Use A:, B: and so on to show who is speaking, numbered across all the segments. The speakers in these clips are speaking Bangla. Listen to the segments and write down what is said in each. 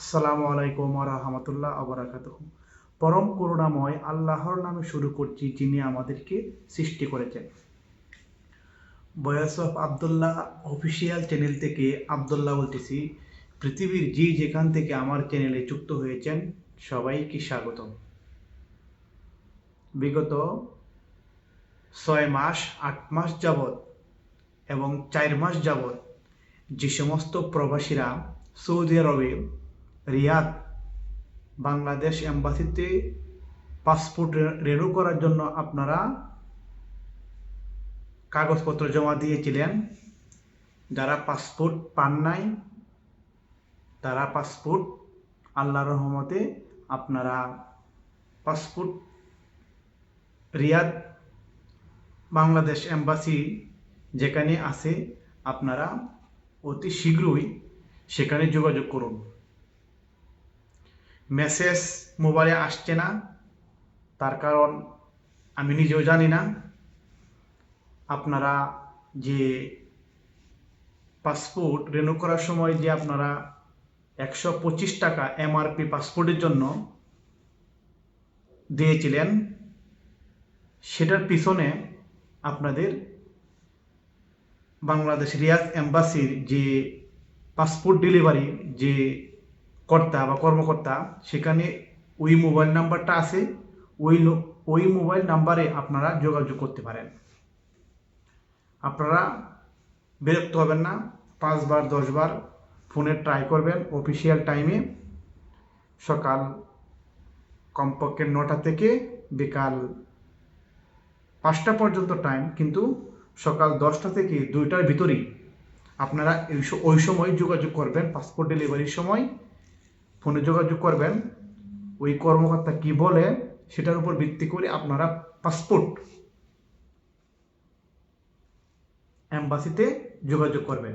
A: আসসালামু আলাইকুম রহমতুল্লাহ আবরাকাত পরম করুণাময় আল্লাহর নামে শুরু করছি যিনি আমাদেরকে সৃষ্টি করেছেন। বয়স অফ আবদুল্লাহ অফিসিয়াল চ্যানেল থেকে আবদুল্লাহ বলতেছি, পৃথিবীর যে যেখান থেকে আমার চ্যানেলে যুক্ত হয়েছেন, সবাইকে স্বাগত বিগত ছয় মাস, আট মাস যাবৎ এবং চার মাস যাবৎ যে সমস্ত প্রবাসীরা সৌদি আরবে রিয়াদ বাংলাদেশ এম্বাসিতে পাসপোর্ট রেনু করার জন্য আপনারা কাগজপত্র জমা দিয়েছিলেন। যারা পাসপোর্ট পান নাই, তারা পাসপোর্ট আল্লাহ রহমতে আপনারা পাসপোর্ট রিয়াদ বাংলাদেশ এম্বাসি যেখানে আছে, আপনারা অতি শীঘ্রই সেখানে যোগাযোগ করুন। মেসেজ মোবাইলে আসছে না। তার কারণ আমি নিজেও জানি না। আপনারা যে পাসপোর্ট রেনু করার সময় যে আপনারা একশো পঁচিশ টাকা এমআরপি পাসপোর্টের জন্য দিয়েছিলেন, সেটার পিছনে আপনাদের বাংলাদেশ রিয়াজ এম্বাসির যে পাসপোর্ট ডেলিভারি যে কর্তা বা কর্মকর্তা, সেখানে ওই মোবাইল নাম্বারটা আছে, ওই ওই মোবাইল নাম্বারে আপনারা যোগাযোগ করতে পারেন। আপনারা বিরক্ত হবেন না, পাঁচবার, দশবার ফোনে ট্রাই করবেন অফিসিয়াল টাইমে সকাল কমপক্ষে নটা থেকে বিকাল পাঁচটা পর্যন্ত টাইম কিন্তু সকাল দশটা থেকে দুইটার ভিতরেই আপনারা ওই সময় যোগাযোগ করবেন পাসপোর্ট ডেলিভারির সময়। ফোনে যোগাযোগ করবেন, ওই কর্মকর্তা কি বলে সেটার উপর ভিত্তি করে আপনারা পাসপোর্ট অ্যাম্বাসিতে যোগাযোগ করবেন।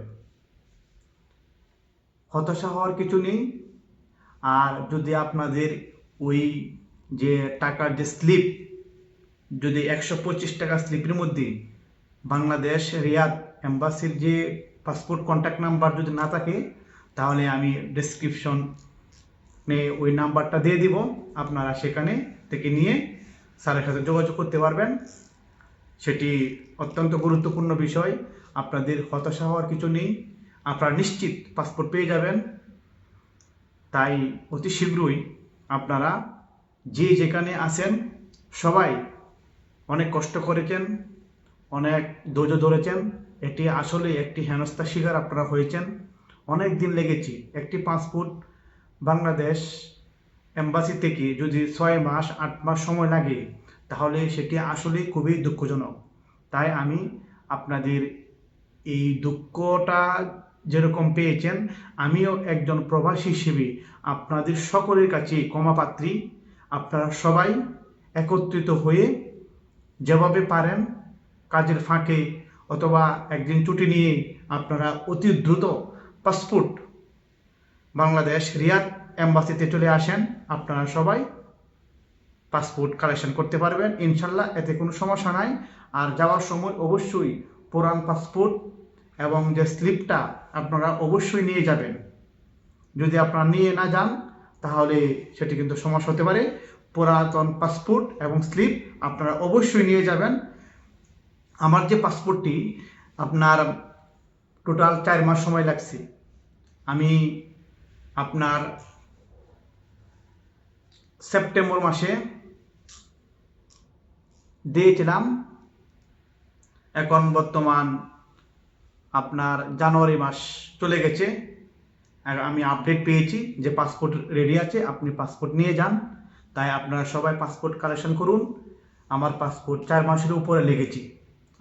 A: হতাশা হওয়ার কিছু নেই। আর যদি আপনাদের ওই যে টাকার যে স্লিপ যদি একশো পঁচিশ টাকা স্লিপের মধ্যে বাংলাদেশ রিয়াদ এম্বাসির যে পাসপোর্ট কন্ট্যাক্ট নাম্বার যদি না থাকে, তাহলে আমি ডেসক্রিপশন ওই নাম্বারটা দিয়ে দিব, আপনারা সেখানে থেকে নিয়ে স্যারের সাথে যোগাযোগ করতে পারবেন। সেটি অত্যন্ত গুরুত্বপূর্ণ বিষয়, আপনাদের হতাশা হওয়ার কিছু নেই, আপনারা নিশ্চিত পাসপোর্ট পেয়ে যাবেন। তাই অতি শীঘ্রই আপনারা যে যেখানে আছেন, সবাই অনেক কষ্ট করেছেন, অনেক ধৈর্য ধরেছেন। এটি আসলে একটি হেনস্থার শিকার আপনারা হয়েছেন। অনেক দিন লেগেছে, একটি পাসপোর্ট বাংলাদেশ এম্বাসি থেকে যদি ছয় মাস, আট মাস সময় লাগে, তাহলে সেটি আসলে খুবই দুঃখজনক। তাই আমি আপনাদের এই দুঃখটা যেরকম পেয়েছেন, আমিও একজন প্রবাসী হিসেবে আপনাদের সকলের কাছে ক্ষমাপাত্রী আপনারা সবাই একত্রিত হয়ে যেভাবে পারেন কাজের ফাঁকে অথবা একদিন ছুটি নিয়ে আপনারা অতি দ্রুত পাসপোর্ট বাংলাদেশ রিয়াদ এম্বাসিতে চলে আসেন। আপনারা সবাই পাসপোর্ট কালেকশন করতে পারবেন। ইনশাল্লাহ এতে কোনো সমস্যা নাই। আর যাওয়ার সময় অবশ্যই পুরান পাসপোর্ট এবং যে স্লিপটা আপনারা অবশ্যই নিয়ে যাবেন। যদি আপনারা নিয়ে না যান, তাহলে সেটি কিন্তু সমস্যা হতে পারে। পুরাতন পাসপোর্ট এবং স্লিপ আপনারা অবশ্যই নিয়ে যাবেন। আমার যে পাসপোর্টটি, আপনার টোটাল চার মাস সময় লাগছে। আমি আপনার সেপ্টেম্বর মাসে দিয়েছিলাম। এখন বর্তমান আপনার জানুয়ারি মাস চলে গেছে। আমি আপডেট পেয়েছি যে পাসপোর্ট রেডি আছে, আপনি পাসপোর্ট নিয়ে যান। তাই আপনারা সবাই পাসপোর্ট কালেকশন করুন। আমার পাসপোর্ট চার মাসের উপরে লেগেছে।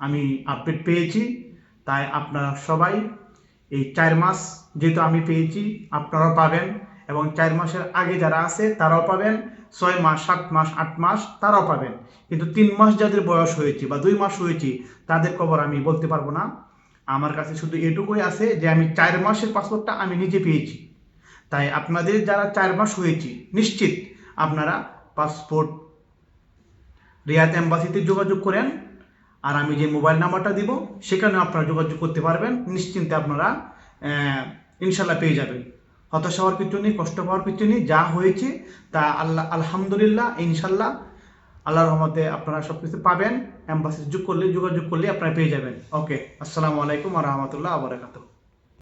A: আমি আপডেট পেয়েছি। তাই আপনারা সবাই এই চার মাস যেহেতু আমি পেয়েছি, আপনারাও পাবেন। এবং চার মাসের আগে যারা আছে, তারাও পাবেন। ছয় মাস, সাত মাস, আট মাস, তারাও পাবেন। কিন্তু তিন মাস যাদের বয়স হয়েছে বা দুই মাস হয়েছে, তাদের খবর আমি বলতে পারব না। আমার কাছে শুধু এটুকুই আছে যে, আমি চার মাসের পাসপোর্টটা আমি নিজে পেয়েছি। তাই আপনাদের যারা চার মাস হয়েছে, নিশ্চিত আপনারা পাসপোর্ট রিয়াদ এম্বাসিতে যোগাযোগ করেন। আর আমি যে মোবাইল নাম্বারটা দিব সেখানে আপনারা যোগাযোগ করতে পারবেন। নিশ্চিন্তে আপনারা ইনশাল্লাহ পেয়ে যাবেন। হতাশ হওয়ার কিছু নেই, কষ্ট পাওয়ার কিছু নেই, যা হয়েছে তা আল্লাহ, আলহামদুলিল্লাহ ইনশাল্লাহ আল্লাহ রহমতে আপনারা সব কিছু পাবেন অ্যাম্বাসি যোগ করলে, যোগাযোগ করলে আপনারা পেয়ে যাবেন। ওকে আসসালামু আলাইকুম আ রহমতুল্লাহ আবরাকাতুহ